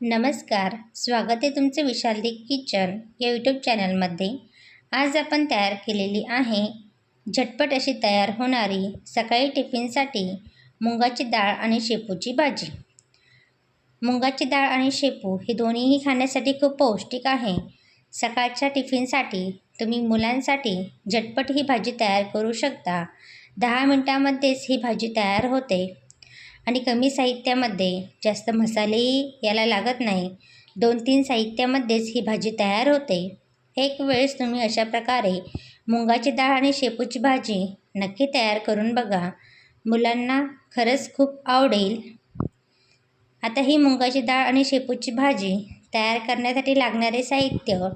नमस्कार स्वागत आहे तुमचं विशालदी किचन या यूट्यूब चॅनलमध्ये आज आपण तयार केलेली आहे झटपट अशी तयार होणारी सकाळी टिफिनसाठी मुगाची डाळ आणि शेपूची भाजी. मुंगाची डाळ आणि शेपू हे दोन्हीही खाण्यासाठी खूप पौष्टिक आहे. सकाळच्या टिफिनसाठी तुम्ही मुलांसाठी झटपट ही भाजी तयार करू शकता. दहा मिनटामध्येच ही भाजी तयार होते. आणि कमी साहित्यामध्ये जास्त मसालेही याला लागत नाही. दोन तीन साहित्यामध्येच ही भाजी तयार होते. एक वेळेस तुम्ही अशा प्रकारे मुंगाची डाळ आणि शेपूची भाजी नक्की तयार करून बघा. मुलांना खरंच खूप आवडेल. आता ही मुंगाची डाळ आणि शेपूची भाजी तयार करण्यासाठी लागणारे साहित्य.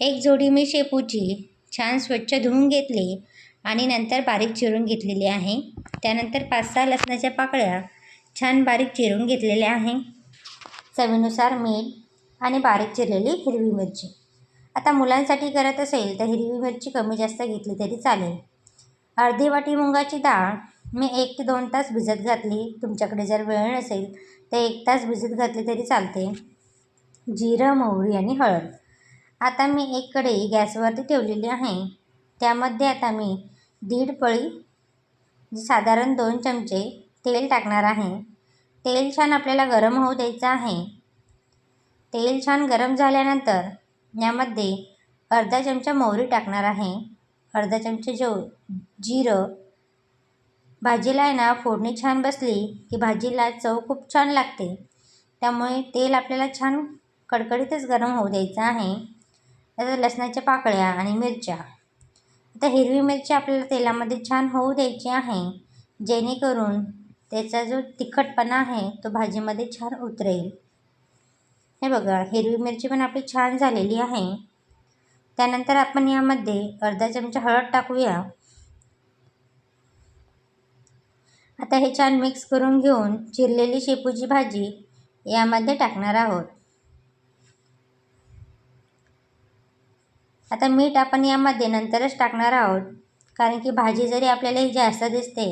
एक जोडी मी शेपूची छान स्वच्छ धुवून घेतली आणि नंतर बारीक चिरून घेतलेली आहे. त्यानंतर पाच सहा लसणाच्या पाकळ्या छान बारीक चिरून घेतलेल्या आहे. चवीनुसार मीठ आणि बारीक चिरलेली हिरवी मिरची. आता मुलांसाठी करत असेल तर हिरवी मिरची कमी जास्त घेतली तरी चालेल. अर्धी वाटी मुगाची डाळ मी एक ते दोन तास भिजत घातली. तुमच्याकडे जर वेळ नसेल तर एक तास भिजत घातली तरी चालते. जिरं मोहरी आणि हळद. आता मी एक कढई गॅसवरती ठेवलेली आहे. त्यामध्ये आता मी दीड पळी साधारण दोन चमचे तेल टाकणार आहे. तेल छान आपल्याला गरम होऊ द्यायचं आहे. तेल छान गरम झाल्यानंतर यामध्ये अर्धा चमचा मोहरी टाकणार आहे. अर्धा चमचे जो जिरं. भाजीला आहे ना फोडणी छान बसली की भाजीला चव खूप छान लागते. त्यामुळे तेल आपल्याला छान कडकडीतच गरम होऊ द्यायचं आहे. त्यात लसणाच्या पाकळ्या आणि मिरच्या. आता हिरवी मिरची आपल्याला तेलामध्ये छान होऊ द्यायची आहे. जेणेकरून त्याचा जो तिखटपणा आहे तो भाजीमध्ये छान उतरेल. हे बघा हिरवी मिरची पण आपली छान झालेली आहे. त्यानंतर आपण यामध्ये अर्धा चमचा हळद टाकूया. आता हे छान मिक्स करून घेऊन चिरलेली शेपूची भाजी यामध्ये टाकणार आहोत. आता मीठ आपण यामध्ये नंतरच टाकणार आहोत. कारण की भाजी जरी आपल्याला ही जास्त दिसते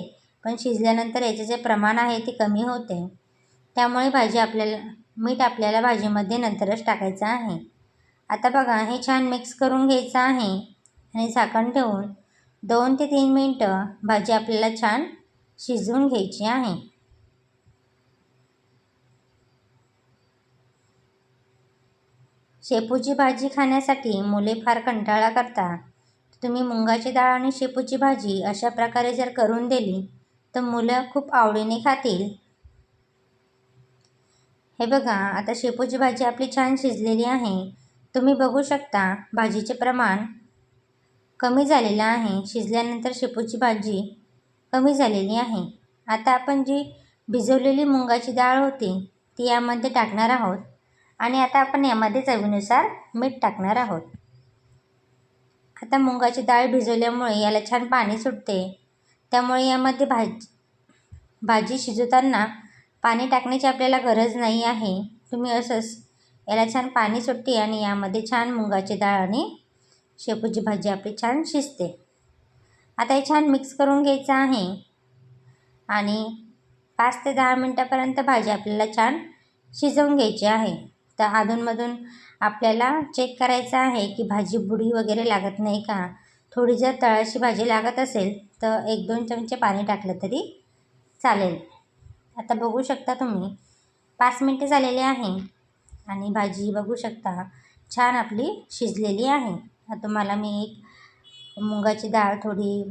पण शिजल्यानंतर याचे जे प्रमाण आहे ते कमी होते. त्यामुळे भाजी आपल्याला मीठ आपल्याला भाजीमध्ये नंतरच टाकायचं आहे. आता बघा हे छान मिक्स करून घ्यायचं आहे आणि झाकण ठेवून दोन ते तीन मिनटं भाजी आपल्याला छान शिजवून घ्यायची आहे. शेपूची भाजी खाण्यासाठी मुले फार कंटाळा करतात. तुम्ही मुंगाची डाळ आणि शेपूची भाजी अशा प्रकारे जर करून दिली तर मुलं खूप आवडीने खातील. हे बघा आता शेपूची भाजी आपली छान शिजलेली आहे. तुम्ही बघू शकता भाजीचे प्रमाण कमी झालेलं आहे. शिजल्यानंतर शेपूची भाजी कमी झालेली आहे. आता आपण जी भिजवलेली मुंगाची डाळ होती ती यामध्ये टाकणार आहोत. आणि आता आपण यामध्ये चवीनुसार मीठ टाकणार आहोत. आता मुंगाची डाळ भिजवल्यामुळे याला छान पाणी सुटते. त्यामुळे यामध्ये भाजी भाजी शिजवताना पाणी टाकण्याची आपल्याला गरज नाही आहे. तुम्ही असंच याला छान पाणी सुटते आणि यामध्ये छान मुगाची डाळ आणि शेपूची भाजी आपली छान शिजते. आता हे छान मिक्स करून घ्यायचं आहे. आणि पाच ते दहा मिनटापर्यंत भाजी आपल्याला छान शिजवून घ्यायची आहे. तर अधूनमधून आपल्याला चेक करायचं आहे की भाजी बुडी वगैरे लागत नाही का? थोडी जर तळाशी भाजी लागत असेल तर एक दोन चमचे पाणी टाकलं तरी चालेल. आता बघू शकता तुम्ही पाच मिनटे झालेले आहे आणि भाजी बघू शकता छान आपली शिजलेली आहे. तुम्हाला मी एक मुगाची डाळ थोडी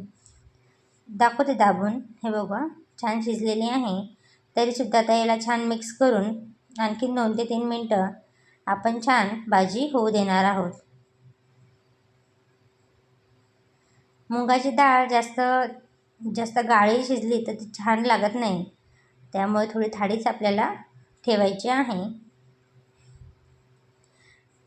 दाखवते दाबून. हे बघा छान शिजलेली आहे. तरीसुद्धा आता याला छान मिक्स करून आणखी दोन ते तीन मिनटं आपण छान भाजी होऊ देणार आहोत. मुगाची डाळ जास्त जास्त गाळी शिजली तर ती छान लागत नाही. त्यामुळे थोडी थाळीच आपल्याला ठेवायची आहे.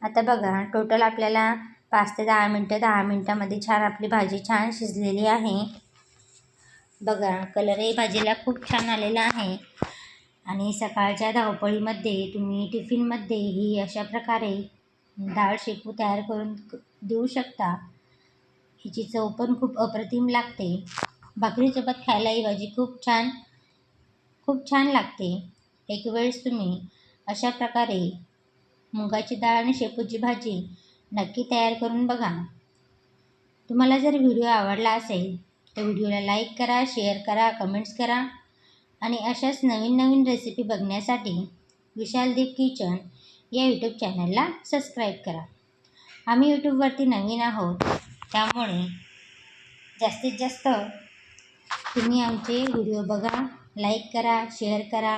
आता बघा टोटल आपल्याला पाच ते दहा मिनटं दहा मिनटामध्ये छान आपली भाजी छान शिजलेली आहे. बघा कलरही भाजीला खूप छान आलेला आहे. आणि सकाळच्या धावपळीमध्ये तुम्ही टिफिनमध्ये ही अशा प्रकारे डाळ शेपू तयार करून देऊ शकता. हिची चव पण खूप अप्रतिम लागते. भाकरीसोबत खायला ही भाजी खूप छान खूप छान लागते. एक वेळेस तुम्ही अशा प्रकारे मुगाची डाळ आणि शेपूची भाजी नक्की तयार करून बघा. तुम्हाला जर व्हिडिओ आवडला असेल तर व्हिडिओला लाईक करा शेअर करा कमेंट्स करा. आणि अशाच नवीन नवीन रेसिपी बघण्यासाठी विशालदीप किचन या यूट्यूब चॅनलला सबस्क्राईब करा. आम्ही यूट्यूबवरती नवीन आहोत त्यामुळे जास्तीत जास्त तुम्ही आमचे व्हिडिओ बघा लाईक करा शेअर करा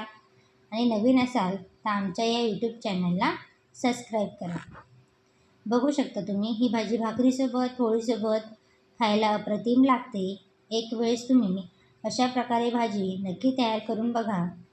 आणि नवीन असाल तर आमच्या या यूट्यूब चॅनलला सबस्क्राईब करा. बघू शकता तुम्ही ही भाजी भाकरीसोबत पोळीसोबत खायला अप्रतिम लागते. एक वेळेस तुम्ही अशा प्रकारे भाजी नक्की तयार करून बघा.